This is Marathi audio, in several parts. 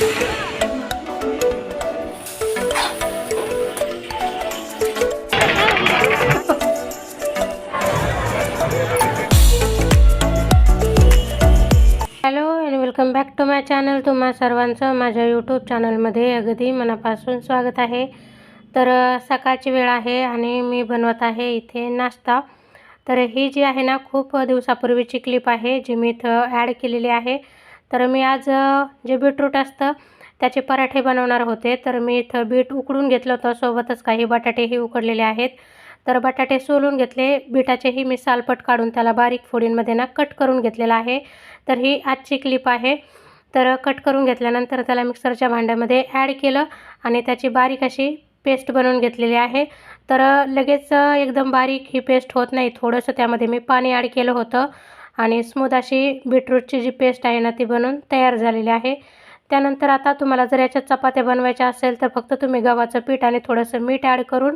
Hello and welcome back to my channel. तुम्हा सर्वांचं माझ्या यूट्यूब चॅनलमध्ये अगदी मनापासून स्वागत आहे. तर सकाळची वेळ आहे आणि मी बनवत आहे इथे नाश्ता. तर ही जी आहे ना खूप दिवसापूर्वीची क्लिप आहे जी मी इथं ॲड केलेली आहे. तर मी आज जे बीटरूट असतं त्याचे पराठे बनवणार होते. तर मी इथं बीट उकडून घेतलं होतं. सोबतच काही बटाटेही उकडलेले आहेत. तर बटाटे सोलून घेतले. बीटाचेही मी सालपट काढून त्याला बारीक फोडींमध्ये ना कट करून घेतलेला आहे. तर ही आजची क्लिप आहे. तर कट करून घेतल्यानंतर त्याला मिक्सरच्या भांड्यामध्ये ॲड केलं आणि त्याची बारीक अशी पेस्ट बनवून घेतलेली आहे. तर लगेच एकदम बारीक ही पेस्ट होत नाही. थोडंसं त्यामध्ये मी पाणी ॲड केलं होतं. आणि स्मूद अशी बीटरूटची जी पेस्ट आहे ना ती बनवून तयार झालेली आहे. त्यानंतर आता तुम्हाला जर याच्यात चपात्या बनवायच्या असेल तर फक्त तुम्ही गव्हाचं पीठ आणि थोडंसं मीठ ॲड करून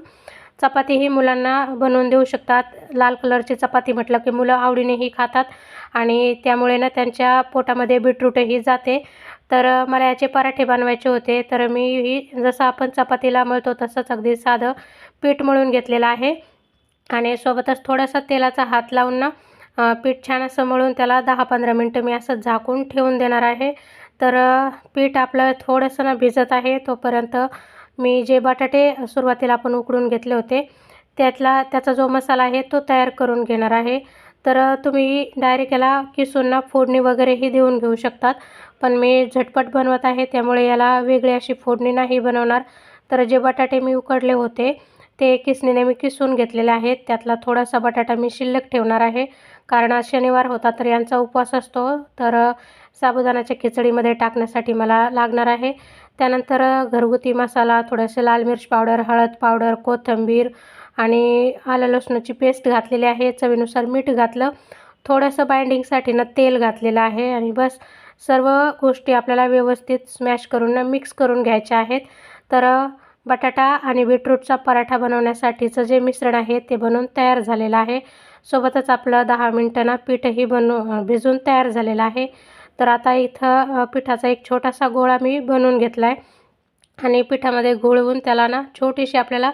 चपाती ही मुलांना बनवून देऊ शकतात. लाल कलरची चपाती म्हटलं की मुलं आवडीनेही खातात आणि त्यामुळे ना त्यांच्या पोटामध्ये बीटरूटही जाते. तर मला याचे पराठे बनवायचे होते. तर मी ही जसं आपण चपातीला मळतो तसंच अगदी साधं पीठ मळून घेतलेलं आहे. आणि सोबतच थोडासा तेलाचा हात लावून ना पीठ छान असं मळून त्याला दहा पंधरा मिनटं मी असं झाकून ठेवून देणार आहे. तर पीठ आपलं थोडंसं ना भिजत आहे. तोपर्यंत मी जे बटाटे सुरुवातीला आपण उकडून घेतले होते त्यातला त्याचा जो मसाला आहे तो तयार करून घेणार आहे. तर तुम्ही डायरेक्ट याला किसून ना फोडणी वगैरेही देऊन घेऊ शकतात. पण मी झटपट बनवत आहे त्यामुळे याला वेगळी अशी फोडणी नाही बनवणार. तर जे बटाटे मी उकडले होते ते किसणीने मी किसून घेतलेले आहेत. त्यातला थोडासा बटाटा मी शिल्लक ठेवणार आहे. कारण आज शनिवार होता तर यांचा उपवास असतो. तर साबुदाण्याच्या खिचडीमध्ये टाकण्यासाठी मला लागणार आहे. त्यानंतर घरगुती मसाला थोडंसं लाल मिर्च पावडर हळद पावडर कोथिंबीर आणि आलं लसणाची पेस्ट घातलेली आहे. चवीनुसार मीठ घातलं. थोडंसं बाइंडिंगसाठी ना तेल घातलेलं आहे आणि बस सर्व गोष्टी आपल्याला व्यवस्थित स्मॅश करून ना मिक्स करून घ्यायच्या आहेत. तर बटाटा आणि बीटरूटचा पराठा बनवण्यासाठीचं जे मिश्रण आहे ते बनवून तयार झालेलं आहे. सोबतच आपलं दहा मिनटं ना पीठही बनू भिजून तयार झालेलं आहे. तर आता इथं पिठाचा एक छोटासा गोळा मी बनवून घेतला आहे आणि पिठामध्ये घोळवून त्याला ना छोटीशी आपल्याला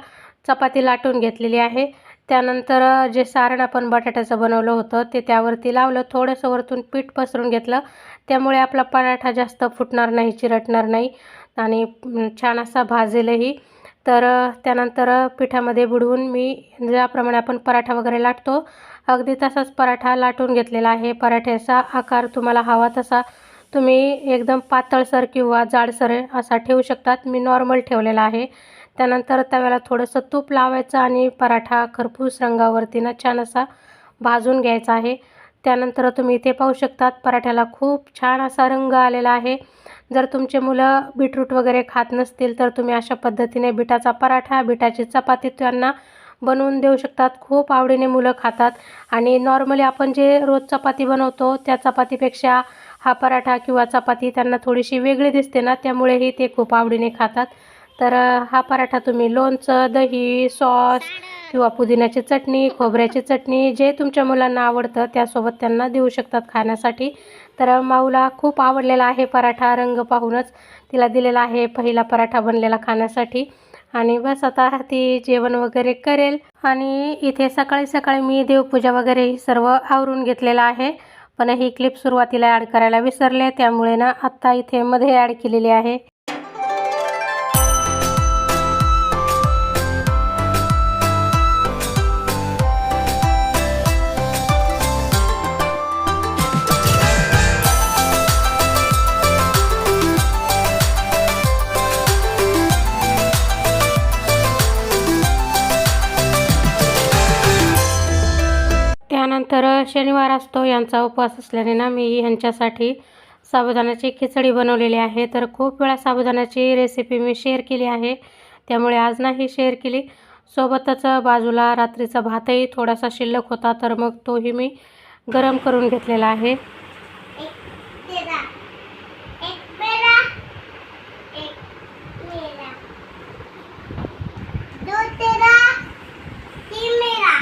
चपाती लाटून घेतलेली आहे. त्यानंतर जे सारण आपण बटाट्याचं बनवलं होतं ते त्यावरती लावलं. थोडंसं वरतून पीठ पसरून घेतलं. त्यामुळे आपला पराठा जास्त फुटणार नाही चिरटणार नाही. आणि छान असा भाजेलही. तर त्यानंतर पिठामध्ये बुडवून मी ज्याप्रमाणे आपण पराठा वगैरे लाटतो अगदी तसाच पराठा लाटून घेतलेला आहे. पराठ्याचा आकार तुम्हाला हवा तसा तुम्ही एकदम पातळसर किंवा जाडसर असा ठेवू शकतात. मी नॉर्मल ठेवलेला आहे. त्यानंतर तव्याला थोडंसं तूप लावायचं आणि पराठा खरपूस रंगावरती ना छान असा भाजून घ्यायचा आहे. त्यानंतर तुम्ही इथे पाहू शकतात पराठ्याला खूप छान असा रंग आलेला आहे. जर तुमचे मुलं बीटरूट वगैरे खात नसतील तर तुम्ही अशा पद्धतीने बिटाचा पराठा बिटाची चपाती त्यांना बनवून देऊ शकतात. खूप आवडीने मुलं खातात. आणि नॉर्मली आपण जे रोज चपाती बनवतो त्या चपातीपेक्षा हा पराठा किंवा चपाती त्यांना थोडीशी वेगळी दिसते ना त्यामुळेही ते खूप आवडीने खातात. तर हा पराठा तुम्ही लोणचं दही सॉस किंवा पुदिन्याची चटणी खोबऱ्याची चटणी जे तुमच्या मुलांना आवडतं त्यासोबत त्यांना देऊ शकतात खाण्यासाठी. तर माऊला खूप आवडलेला आहे पराठा रंग पाहूनच तिला दिलेला आहे पहिला पराठा बनलेला खाण्यासाठी. आणि बस आता ती जेवण वगैरे करेल. आणि इथे सकाळी सकाळी मी देवपूजा वगैरे ही सर्व आवरून घेतलेलं आहे. पण ही क्लिप सुरुवातीला ॲड करायला विसरले त्यामुळे ना आत्ता इथे मध्ये ॲड केलेली आहे. शनिवार असतो यांचा उपवास असल्याने ना मी ह्यांच्यासाठी साबुदाण्याची खिचडी बनवलेली आहे. तर खूप वेळा साबुदाण्याची रेसिपी मी शेअर केली आहे. त्यामुळे आज नाही शेअर केली. सोबतच बाजूला रात्रीचा भातही थोडासा शिल्लक होता तर मग तोही मी गरम करून घेतलेला आहे एक तेरा एक मेरा एक मेरा दो तेरा तीन मेरा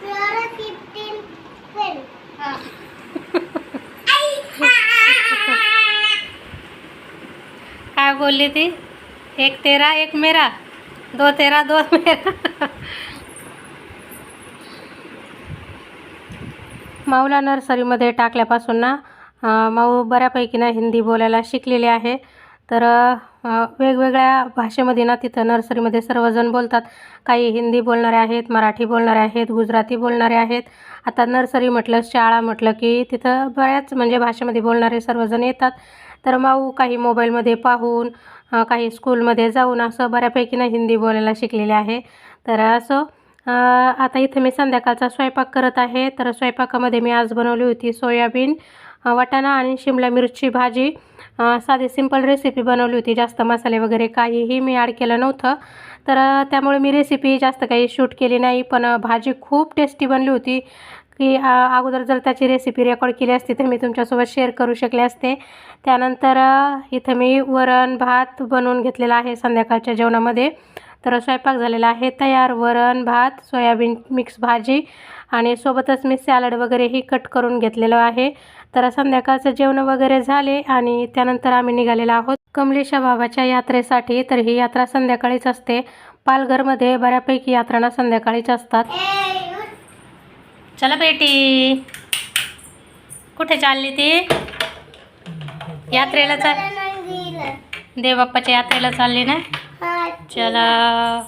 चौदह फिफ्टीन ट्वेल्व बोलली ती. एक तेरा एक मेरा. दो तेरा दो मेरा. माऊला नर्सरीमध्ये टाकल्यापासून ना माऊ बऱ्यापैकी ना हिंदी बोलायला शिकलेली आहे. तर वेगवेगळ्या भाषेमध्ये ना तिथं नर्सरीमध्ये सर्वजण बोलतात. काही हिंदी बोलणारे आहेत मराठी बोलणारे आहेत गुजराती बोलणारे आहेत. आता नर्सरी म्हटलं शाळा म्हटलं की तिथं बऱ्याच म्हणजे भाषेमध्ये बोलणारे सर्वजण येतात. तर माऊ काही मोबाईलमध्ये पाहून काही स्कूलमध्ये जाऊन असं बऱ्यापैकी ना हिंदी बोलायला शिकलेले आहे. तर असं आता इथे मी संध्याकाळचा स्वयंपाक करत आहे. तर स्वयंपाकामध्ये मी आज बनवली होती सोयाबीन वाटाणा आणि शिमला मिरची भाजी. साधी सिंपल रेसिपी बनवली होती. जास्त मसाले वगैरे काहीही मी ॲड केलं नव्हतं. तर त्यामुळे मी रेसिपी जास्त काही शूट केली नाही. पण भाजी खूप टेस्टी बनली होती. की अगोदर जर त्याची रेसिपी रेकॉर्ड केली असती तर मी तुमच्यासोबत शेअर करू शकले असते. त्यानंतर इथं मी वरण भात बनवून घेतलेला आहे संध्याकाळच्या जेवणामध्ये. तर स्वयंपाक झालेला आहे तयार वरण भात सोयाबीन मिक्स भाजी आणि सोबतच मी सॅलड वगैरेही कट करून घेतलेलं आहे. तर संध्याकाळचं जेवण वगैरे झाले आणि त्यानंतर आम्ही निघालेलो आहोत कमलेशा बाबाच्या यात्रेसाठी. तर ही यात्रा संध्याकाळीच असते. पालघरमध्ये बऱ्यापैकी यात्रांना संध्याकाळीच असतात. चला बेटी. कुठे चालली ती? यात्रेला चाल देवबाप्पाच्या यात्रेला चालली ना? चला.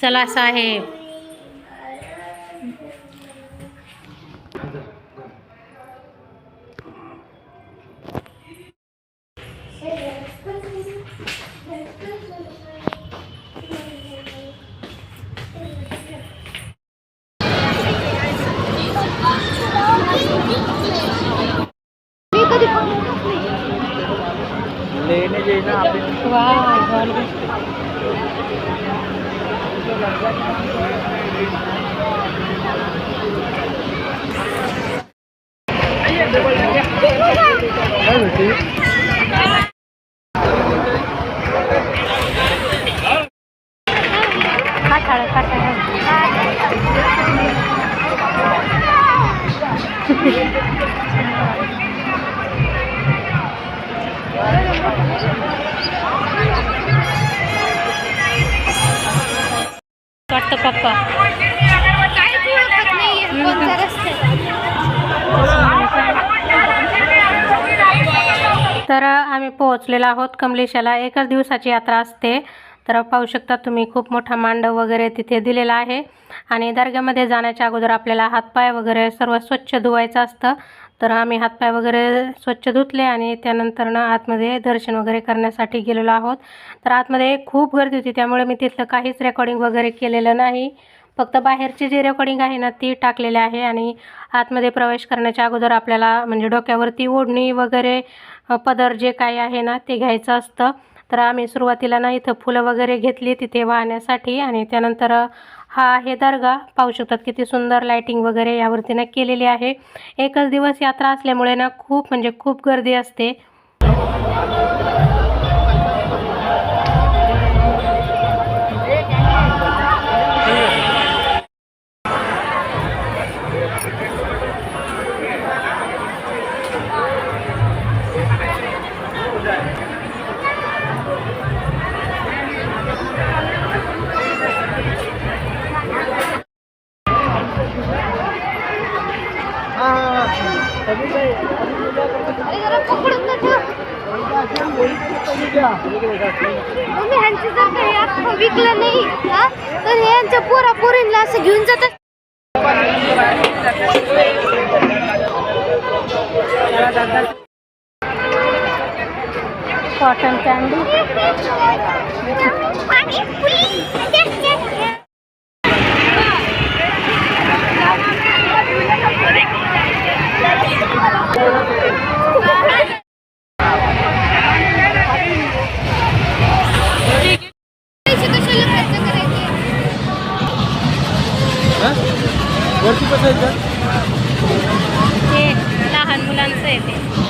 चला असं आहे లేనే చేసినా Thank you. पोहोचलेलो आहोत. कमलेशाला एकच दिवसाची यात्रा असते. तर पाहू शकता तुम्ही खूप मोठा मांडव वगैरे तिथे दिलेला आहे. आणि दर्ग्यामध्ये जाण्याच्या अगोदर आपल्याला हातपाय वगैरे सर्व स्वच्छ धुवायचं असतं. तर आम्ही हातपाय वगैरे स्वच्छ धुतले आणि त्यानंतरनं आतमध्ये दर्शन वगैरे करण्यासाठी गेलेलो आहोत. तर आतमध्ये खूप गर्दी होती त्यामुळे मी तिथलं काहीच रेकॉर्डिंग वगैरे केलेलं नाही. फक्त बाहेरची जी रेकॉर्डिंग आहे ना ती टाकलेली आहे आणि आतमध्ये प्रवेश करण्याच्या अगोदर आपल्याला म्हणजे डोक्यावरती ओढणी वगैरे पदर जे काही आहे ना ते घ्यायचं असतं. तर आम्ही सुरुवातीला ना इथं फुलं वगैरे घेतली तिथे वाहण्यासाठी आणि त्यानंतर हा आहे दर्गा. पाहू शकतात किती सुंदर लाईटिंग वगैरे यावरती ना केलेली आहे. एकच दिवस यात्रा असल्यामुळे ना खूप म्हणजे खूप गर्दी असते. मम्मी ह्यांचं जर काही अख्खं विकलं नाही हा? तर हे यांच्या पोरा पोरींना असं घेऊन जातात. कॉटन कॅन्डी 对比。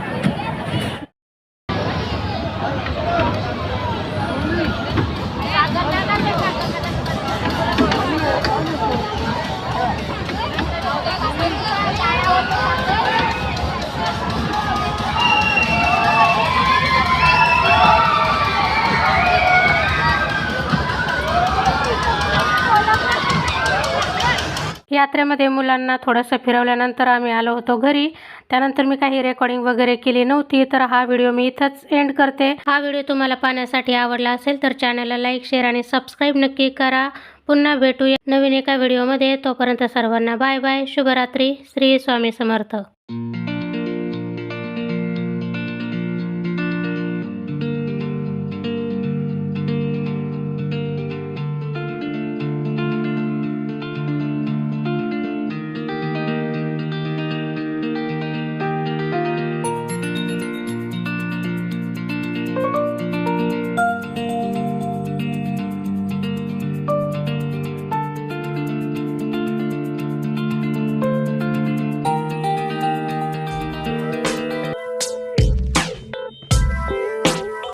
यात्रेमध्ये मुलांना थोडंसं फिरवल्यानंतर आम्ही आलो होतो घरी. त्यानंतर मी काही रेकॉर्डिंग वगैरे केली नव्हती तर हा व्हिडिओ मी इथंच एंड करते. हा व्हिडिओ तुम्हाला पाहण्यासाठी आवडला असेल तर चॅनलला लाईक शेअर आणि सबस्क्राईब नक्की करा. पुन्हा भेटूया नवीन एका व्हिडिओमध्ये तोपर्यंत सर्वांना बाय बाय शुभरात्री. श्री स्वामी समर्थ.